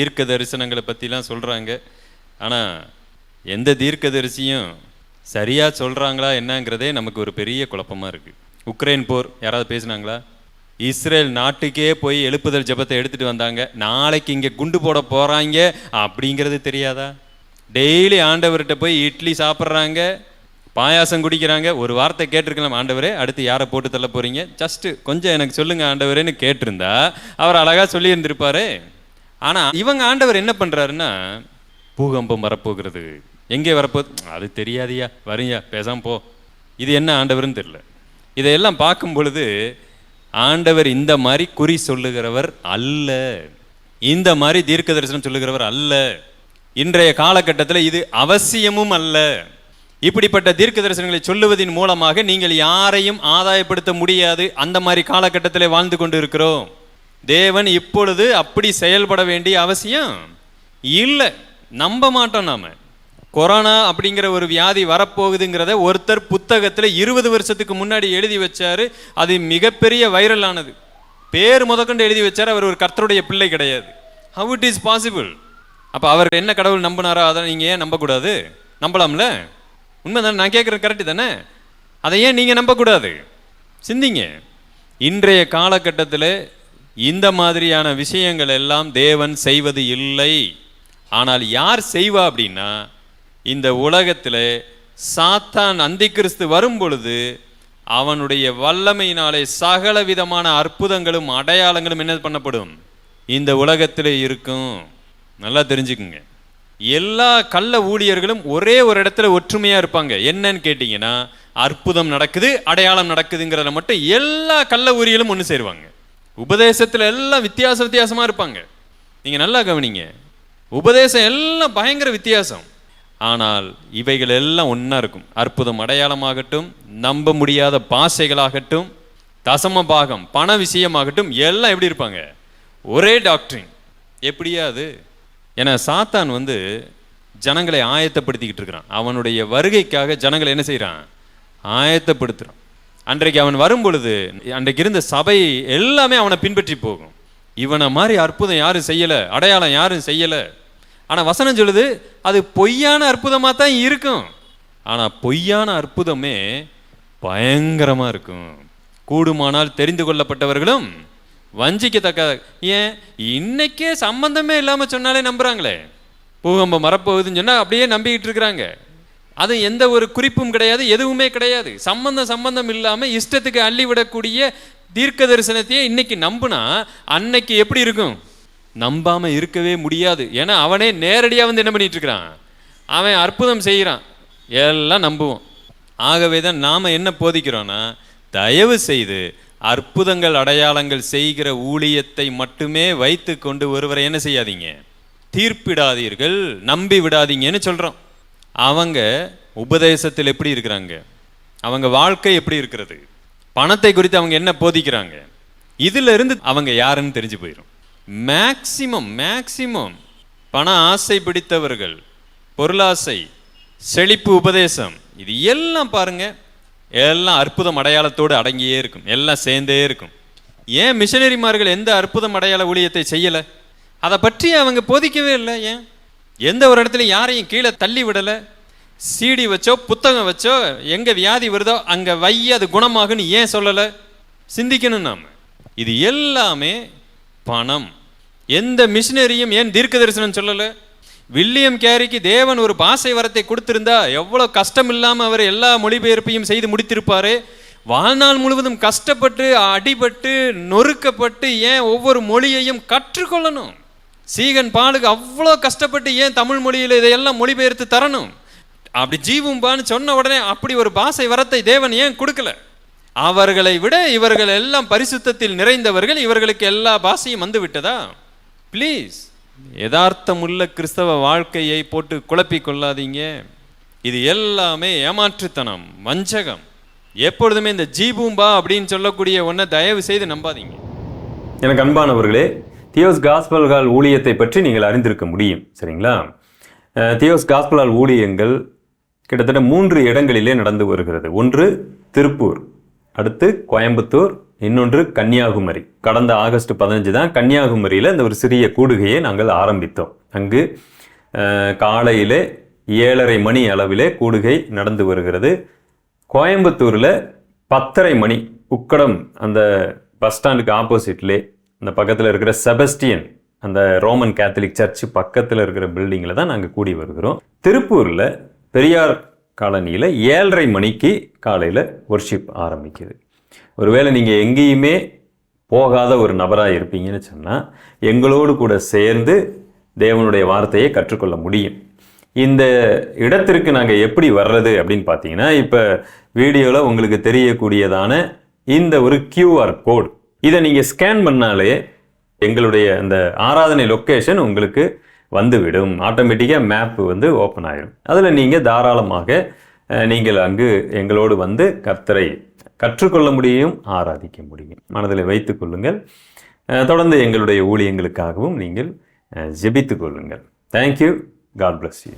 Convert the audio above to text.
தீர்க்க தரிசனங்களை பற்றிலாம் சொல்கிறாங்க ஆனால் எந்த தீர்க்க தரிசியும் சரியாக சொல்கிறாங்களா என்னங்கிறதே நமக்கு ஒரு பெரிய குழப்பமாக இருக்குது உக்ரைன் போர் யாராவது பேசுனாங்களா? இஸ்ரேல் நாட்டுக்கே போய் எழுப்புதல் ஜபத்தை எடுத்துகிட்டு வந்தாங்க. நாளைக்கு இங்கே குண்டு போட போகிறாங்க அப்படிங்கிறது தெரியாதா? டெய்லி ஆண்டவர்கிட்ட போய் இட்லி சாப்பிட்றாங்க பாயாசம் குடிக்கிறாங்க. ஒரு வார்த்தை கேட்டிருக்கலாம் ஆண்டவரே அடுத்து யாரை போட்டு தள்ள போகிறீங்க ஜஸ்ட்டு கொஞ்சம் எனக்கு சொல்லுங்கள் ஆண்டவரேன்னு கேட்டிருந்தா அவர் அழகாக சொல்லியிருந்திருப்பாரு. ஆனால் இவங்க ஆண்டவர் என்ன பண்ணுறாருன்னா பூகம்பம் வரப்போகிறது. எங்கே வரப்போகுது அது தெரியாதியா? வரியா? பேசாமல் போ. இது என்ன ஆண்டவர்னு தெரியல. இதையெல்லாம் பார்க்கும் பொழுது ஆண்டவர் இந்த மாதிரி குறி சொல்லுகிறவர் அல்ல. இந்த மாதிரி தீர்க்க தரிசனம் சொல்லுகிறவர் அல்ல. இன்றைய காலகட்டத்தில் இது அவசியமும் அல்ல. இப்படிப்பட்ட தீர்க்க தரிசனங்களை சொல்லுவதன் மூலமாக நீங்கள் யாரையும் ஆதாயப்படுத்த முடியாது. அந்த மாதிரி காலகட்டத்தில் வாழ்ந்து கொண்டு இருக்கிறோம். தேவன் இப்பொழுது அப்படி செயல்பட வேண்டிய அவசியம் இல்லை. நம்ப மாட்டோம் நாம. கொரோனா அப்படிங்கிற ஒரு வியாதி வரப்போகுதுங்கிறத ஒருத்தர் புத்தகத்தில் இருபது வருஷத்துக்கு முன்னாடி எழுதி வச்சாரு. அது மிகப்பெரிய வைரலானது பேர் முதற்கொண்டு எழுதி வச்சார். அவர் ஒரு கர்த்தருடைய பிள்ளை கிடையாது. ஹவு இட் இஸ் பாசிபிள் அப்போ அவர் என்ன கடவுள் நம்பினாரோ அதை நீங்கள் ஏன் நம்பக்கூடாது? நம்பலாம்ல? உண்மைதானே? நான் கேட்குறது கரெக்டு தானே? அதை ஏன் நீங்கள் நம்பக்கூடாது? சிந்திங்க. இன்றைய காலகட்டத்தில் இந்த மாதிரியான விஷயங்கள் எல்லாம் தேவன் செய்வது இல்லை. ஆனால் யார் செய்வா அப்படின்னா இந்த உலகத்தில் சாத்தான் அந்திக்கிறிஸ்து வரும் பொழுது அவனுடைய வல்லமையினாலே சகல விதமான அற்புதங்களும் அடையாளங்களும் என்ன பண்ணப்படும்? இந்த உலகத்தில் இருக்கும். நல்லா தெரிஞ்சுக்குங்க. எல்லா கள்ள ஊழியர்களும் ஒரே ஒரு இடத்துல ஒற்றுமையாக இருப்பாங்க. என்னன்னு கேட்டிங்கன்னா அற்புதம் நடக்குது அடையாளம் நடக்குதுங்கிறத மட்டும் எல்லா கள்ள ஊழியர்களும் ஒன்று சேருவாங்க. உபதேசத்தில் எல்லாம் வித்தியாச வித்தியாசமாக இருப்பாங்க. நீங்கள் நல்லா கவனிங்க. உபதேசம் எல்லாம் பயங்கர வித்தியாசம். ஆனால் இவைகள் எல்லாம் ஒன்றா இருக்கும். அற்புதம் அடையாளமாகட்டும் நம்ப முடியாத பாசைகளாகட்டும் தசம பாகம் பண விஷயமாகட்டும் எல்லாம் எப்படி இருப்பாங்க? ஒரே டாக்டரின் எப்படியா அது? ஏன்னா சாத்தான் வந்து ஜனங்களை ஆயத்தப்படுத்திக்கிட்டு இருக்கிறான். அவனுடைய வருகைக்காக ஜனங்களை என்ன செய்கிறான் ஆயத்தப்படுத்துகிறான் அன்றைக்கு அவன் வரும் பொழுது அன்றைக்கு இருந்த சபை எல்லாமே அவனை பின்பற்றி போகும். இவனை மாதிரி அற்புதம் யாரும் செய்யலை அடையாளம் யாரும் செய்யலை. ஆனால் வசனம் சொல்லுது அது பொய்யான அற்புதமாக தான் இருக்கும். ஆனால் பொய்யான அற்புதமே பயங்கரமாக இருக்கும். கூடுமானால் தெரிந்து கொள்ளப்பட்டவர்களும் வஞ்சிக்கத்தக்க ஏன்? இன்னைக்கே சம்பந்தமே இல்லாமல் சொன்னாலே நம்புறாங்களே. பூகம்பம் வரப்போகுதுன்னு சொன்னால் அப்படியே நம்பிக்கிட்டு இருக்கிறாங்க. அது எந்த ஒரு குறிப்பும் கிடையாது எதுவுமே கிடையாது. சம்பந்தம் சம்பந்தம் இல்லாமல் இஷ்டத்துக்கு அள்ளிவிடக்கூடிய தீர்க்க தரிசனத்தையே இன்னைக்கு நம்புனா அன்னைக்கு எப்படி இருக்கும்? நம்பாமல் இருக்கவே முடியாது. ஏன்னா அவனே நேரடியாக வந்து என்ன பண்ணிட்டு இருக்கிறான்? அவன் அற்புதம் செய்கிறான் எல்லாம் நம்புவோம். ஆகவே தான் நாம் என்ன போதிக்கிறோன்னா தயவு செய்து அற்புதங்கள் அடையாளங்கள் செய்கிற ஊழியத்தை மட்டுமே வைத்து கொண்டு ஒருவரை என்ன செய்யாதீங்க? தீர்ப்பிடாதீர்கள் நம்பி விடாதீங்கன்னு சொல்கிறோம் அவங்க உபதேசத்தில் எப்படி இருக்கிறாங்க? அவங்க வாழ்க்கை எப்படி இருக்கிறது? பணத்தை குறித்து அவங்க என்ன போதிக்கிறாங்க? இதில் இருந்து அவங்க யாருன்னு தெரிஞ்சு போயிடும் மேக்சிமம் மேக்சிமம் பண ஆசை பிடித்தவர்கள் பொருளாசை செழிப்பு உபதேசம் இது எல்லாம் பாருங்க எல்லாம் அற்புதம் அடையாளத்தோடு அடங்கியே இருக்கும். எல்லாம் சேர்ந்தே இருக்கும். ஏன் மிஷனரிமார்கள் எந்த அற்புதம் அடையாள ஊழியத்தை செய்யலை? அதை பற்றி அவங்க போதிக்கவே இல்லை ஏன்? எந்த ஒரு இடத்துல யாரையும் கீழே தள்ளி விடலை சீடி வச்சோ புத்தகம் வச்சோ எங்கே வியாதி வருதோ அங்கே வைய அது குணமாகுன்னு ஏன் சொல்லலை? சிந்திக்கணும் நாம். இது எல்லாமே பணம். எந்த மிஷினரியும் ஏன் தீர்க்க தரிசனம் சொல்லலை? வில்லியம் கேரிக்கு தேவன் ஒரு பாசை வரத்தை கொடுத்திருந்தா எவ்வளோ கஷ்டம் இல்லாமல் அவர் எல்லா மொழிபெயர்ப்பையும் செய்து முடித்திருப்பாரு? வாழ்நாள் முழுவதும் கஷ்டப்பட்டு அடிபட்டு நொறுக்கப்பட்டு ஏன் ஒவ்வொரு மொழியையும் கற்றுக்கொள்ளணும்? சீகன் பாலுக்கு அவ்வளோ கஷ்டப்பட்டு ஏன் தமிழ் மொழியில் இதையெல்லாம் மொழிபெயர்த்து தரணும்? அப்படி ஜீவும்பான்னு சொன்ன உடனே அப்படி ஒரு பாசை வரத்தை தேவன் ஏன் கொடுக்கல? அவர்களை விட இவர்கள் எல்லாம் பரிசுத்தத்தில் நிறைந்தவர்கள் இவர்களுக்கு எல்லா பாசையும் வந்து விட்டதா? ப்ளீஸ் யதார்த்தமுள்ள கிறிஸ்தவ வாழ்க்கையை போட்டு குழப்பிக் கொள்ளாதீங்க. இது எல்லாமே ஏமாற்றுத்தனம் வஞ்சகம். எப்பொழுதுமே இந்த ஜீபூம்பா அப்படின்னு சொல்லக்கூடிய ஒன்றை தயவு செய்து நம்பாதீங்க. எனக்கு அன்பானவர்களே தியோஸ் காஸ்பல்கால் ஊழியத்தை பற்றி நீங்கள் அறிந்திருக்க முடியும் சரிங்களா? தியோஸ் காஸ்பலால் ஊழியங்கள் கிட்டத்தட்ட மூன்று இடங்களிலே நடந்து வருகிறது. ஒன்று திருப்பூர் அடுத்து கோயம்புத்தூர் இன்னொன்று கன்னியாகுமரி. கடந்த ஆகஸ்ட் பதினஞ்சு தான் கன்னியாகுமரியில் இந்த ஒரு சிறிய கூடுகையை நாங்கள் ஆரம்பித்தோம். அங்கு காலையிலே ஏழரை மணி அளவிலே கூடுகை நடந்து வருகிறது. கோயம்புத்தூரில் பத்தரை மணி உக்கடம் அந்த பஸ் ஸ்டாண்டுக்கு ஆப்போசிட்லே இந்த பக்கத்தில் இருக்கிற செபஸ்டியன் அந்த ரோமன் கேத்தலிக் சர்ச் பக்கத்தில் இருக்கிற பில்டிங்கில் தான் நாங்கள் கூடி வருகிறோம். திருப்பூரில் பெரியார் காலனியில் ஏழரை மணிக்கு காலையில் ஒர்ஷிப் ஆரம்பிக்குது. ஒருவேளை நீங்கள் எங்கேயுமே போகாத ஒரு நபராக இருப்பீங்கன்னு சொன்னால் எங்களோடு கூட சேர்ந்து தேவனுடைய வார்த்தையை கற்றுக்கொள்ள முடியும். இந்த இடத்திற்கு நாங்கள் எப்படி வர்றது அப்படின்னு பார்த்தீங்கன்னா இப்போ வீடியோவில் உங்களுக்கு தெரியக்கூடியதான இந்த ஒரு கியூஆர் கோட் இதை நீங்கள் ஸ்கேன் பண்ணாலே எங்களுடைய அந்த ஆராதனை லொக்கேஷன் உங்களுக்கு வந்துவிடும். ஆட்டோமேட்டிக்காக மேப் வந்து ஓப்பன் ஆகிடும் அதில் நீங்கள் தாராளமாக நீங்கள் அங்கு எங்களோடு வந்து கர்த்தரை கற்றுக்கொள்ள முடியும் ஆராதிக்க முடியும். மனதில் வைத்து கொள்ளுங்கள். தொடர்ந்து எங்களுடைய ஊழியங்களுக்காகவும் நீங்கள் ஜெபித்து கொள்ளுங்கள். Thank you God bless you